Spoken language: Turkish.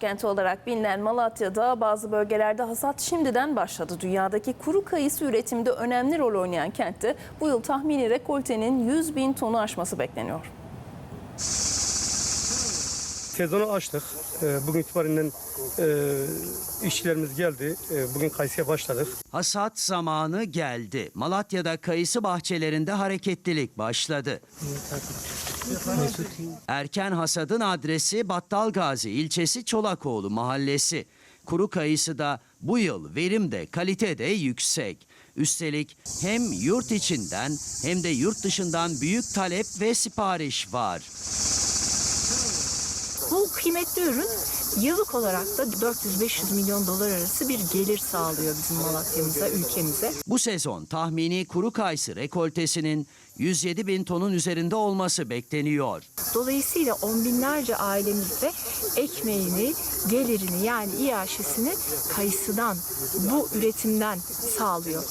Kenti olarak bilinen Malatya'da bazı bölgelerde hasat şimdiden başladı. Dünyadaki kuru kayısı üretiminde önemli rol oynayan kentte bu yıl tahmini rekoltenin 100 bin tonu aşması bekleniyor. Sezonu açtık. Ee, Bugün itibariyle işçilerimiz geldi. E, Bugün kayısıya başladık. Hasat zamanı geldi. Malatya'da kayısı bahçelerinde hareketlilik başladı. Erken hasadın adresi Battalgazi ilçesi Çolakoğlu mahallesi. Kuru kayısı da bu yıl verim de kalite de yüksek. Üstelik hem yurt içinden hem de yurt dışından büyük talep ve sipariş var. Bu kıymetli ürün yıllık olarak da 400-500 milyon dolar arası bir gelir sağlıyor bizim Malatya'mıza, ülkemize. Bu sezon tahmini kuru kayısı rekoltesinin 107 bin tonun üzerinde olması bekleniyor. Dolayısıyla on binlerce ailemizde ekmeğini, gelirini yani iaşesini kayısıdan, bu üretimden sağlıyor.